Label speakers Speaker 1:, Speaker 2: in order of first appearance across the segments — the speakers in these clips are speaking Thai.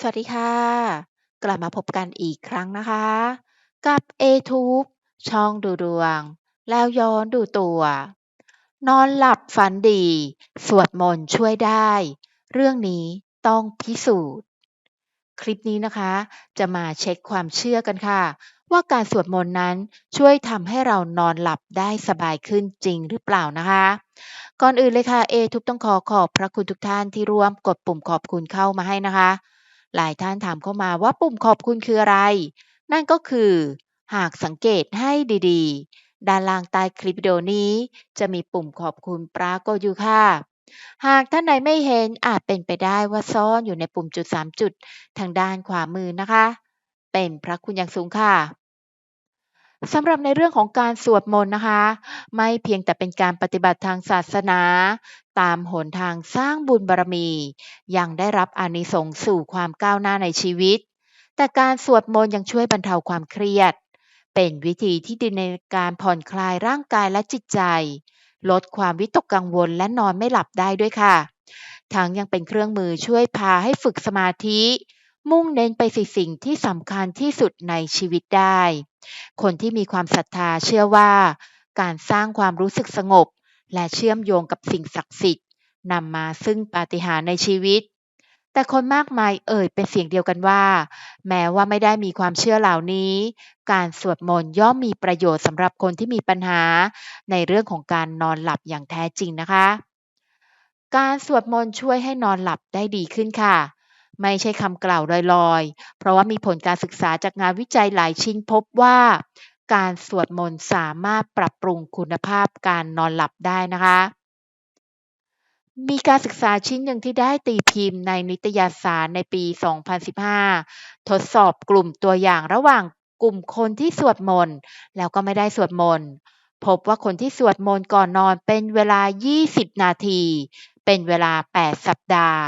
Speaker 1: สวัสดีค่ะ กลับมาพบกันอีกครั้งนะคะ กับ a t u b e ช่องดูดวง แล้วย้อนดูตัว นอนหลับฝันดี สวดมนต์ช่วยได้ เรื่องนี้ต้องพิสูจน์ คลิปนี้นะคะ จะมาเช็คความเชื่อกันค่ะ ว่าการสวดมนต์นั้นช่วยทำให้เรานอนหลับได้สบายขึ้นจริงหรือเปล่านะคะก่อนอื่นเลยค่ะ a t u b e ต้องขอขอบพระคุณทุกท่านที่ร่วมกดปุ่มขอบคุณเข้ามาให้นะคะ หลายท่านถามเข้ามาว่าปุ่มขอบคุณคืออะไร นั่นก็คือ หากสังเกตให้ดีๆ ด้านล่างใต้คลิปวิดีโอนี้ จะมีปุ่มขอบคุณปรากฏอยู่ค่ะ หากท่านใดไม่เห็นอาจเป็นไปได้ว่าซ่อนอยู่ในปุ่มจุด 3 จุด ทางด้านขวามือนะคะ เป็นพระคุณอย่างสูงค่ะสำหรับในเรื่องของการสวดมนต์นะคะ ไม่เพียงแต่เป็นการปฏิบัติทางศาสนา ตามหนทางสร้างบุญบารมี ยังได้รับอานิสงส์สู่ความก้าวหน้าในชีวิต แต่การสวดมนต์ยังช่วยบรรเทาความเครียด เป็นวิธีที่ดีในการผ่อนคลายร่างกายและจิตใจ ลดความวิตกกังวลและนอนไม่หลับได้ด้วยค่ะ ทั้งยังเป็นเครื่องมือช่วยพาให้ฝึกสมาธิ มุ่งเน้นไปสิ่สิ่งที่สำคัญที่สุดในชีวิตได้ คนที่มีความศรัทธาเชื่อว่า การสร้างความรู้สึกสงบ และเชื่อมโยงกับสิ่งศักดิ์สิทธิ์นำมาซึ่งปาฏิหาริย์ในชีวิต แต่คนมากมายเอ่ยเป็นเสียงเดียวกันว่า แม้ว่าไม่ได้มีความเชื่อเหล่านี้ การสวดมนต์ย่อมมีประโยชน์สำหรับคนที่มีปัญหาในเรื่องของการนอนหลับอย่างแท้จริงนะคะ การสวดมนต์ช่วยให้นอนหลับได้ดีขึ้นค่ะ ไม่ใช่คำกล่าวลอยๆ เพราะว่ามีผลการศึกษาจากงานวิจัยหลายชิ้นพบว่า การสวดมนต์สามารถปรับปรุงคุณภาพการนอนหลับได้นะคะ มีการศึกษาชิ้นหนึ่งที่ได้ตีพิมพ์ในนิตยสารในปี 2015 ทดสอบกลุ่มตัวอย่างระหว่างกลุ่มคนที่สวดมนต์แล้วก็ไม่ได้สวดมนต์พบว่าคนที่สวดมนต์ก่อนนอนเป็นเวลา 20 นาที เป็นเวลา 8 สัปดาห์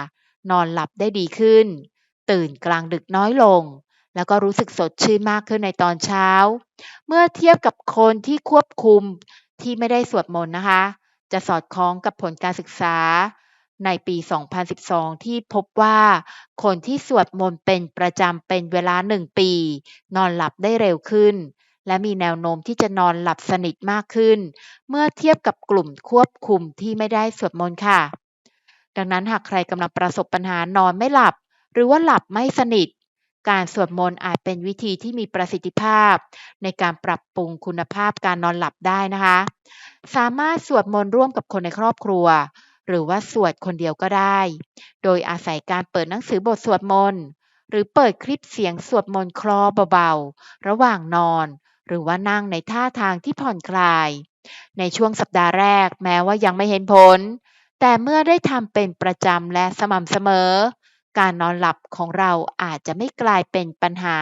Speaker 1: นอนหลับได้ดีขึ้น ตื่นกลางดึกน้อยลง แล้วก็รู้สึกสดชื่นมากขึ้นในตอนเช้า เมื่อเทียบกับคนที่ควบคุมที่ไม่ได้สวดมนต์นะคะ จะสอดคล้องกับผลการศึกษาในปี 2012 ที่พบว่าคนที่สวดมนต์เป็นประจำเป็นเวลา 1 ปี นอนหลับได้เร็วขึ้น และมีแนวโน้มที่จะนอนหลับสนิทมากขึ้น เมื่อเทียบกับกลุ่มควบคุมที่ไม่ได้สวดมนต์ค่ะ ดังนั้นหากใครกำลังประสบปัญหานอนไม่หลับ หรือว่าหลับไม่สนิท การสวดมนต์อาจเป็นวิธีที่มีประสิทธิภาพ ในการปรับปรุงคุณภาพการนอนหลับได้นะคะ สามารถสวดมนต์ร่วมกับคนในครอบครัว หรือว่าสวดคนเดียวก็ได้ โดยอาศัยการเปิดหนังสือบทสวดมนต์หรือเปิดคลิปเสียงสวดมนต์คลอเบาๆ ระหว่างนอน หรือว่านั่งในท่าทางที่ผ่อนคลาย ในช่วงสัปดาห์แรกแม้ว่ายังไม่เห็นผล แต่เมื่อได้ทำเป็นประจำและสม่ำเสมอ การนอนหลับของเราอาจจะไม่กลายเป็นปัญหา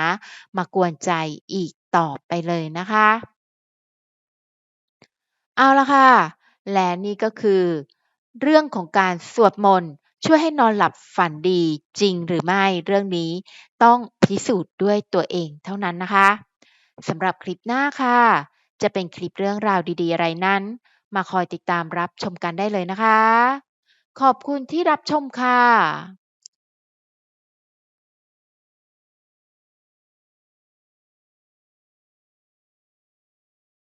Speaker 1: มากวนใจอีกต่อไปเลยนะคะ เอาละค่ะ และนี่ก็คือ เรื่องของการสวดมนต์ช่วยให้นอนหลับฝันดีจริงหรือไม่เรื่องนี้ ต้องพิสูจน์ด้วยตัวเองเท่านั้นนะคะสำหรับคลิปหน้าค่ะ จะเป็นคลิปเรื่องราวดีๆ อะไรนั้น มาคอยติดตามรับชมกันได้เลยนะคะ ขอบคุณที่รับชมค่ะ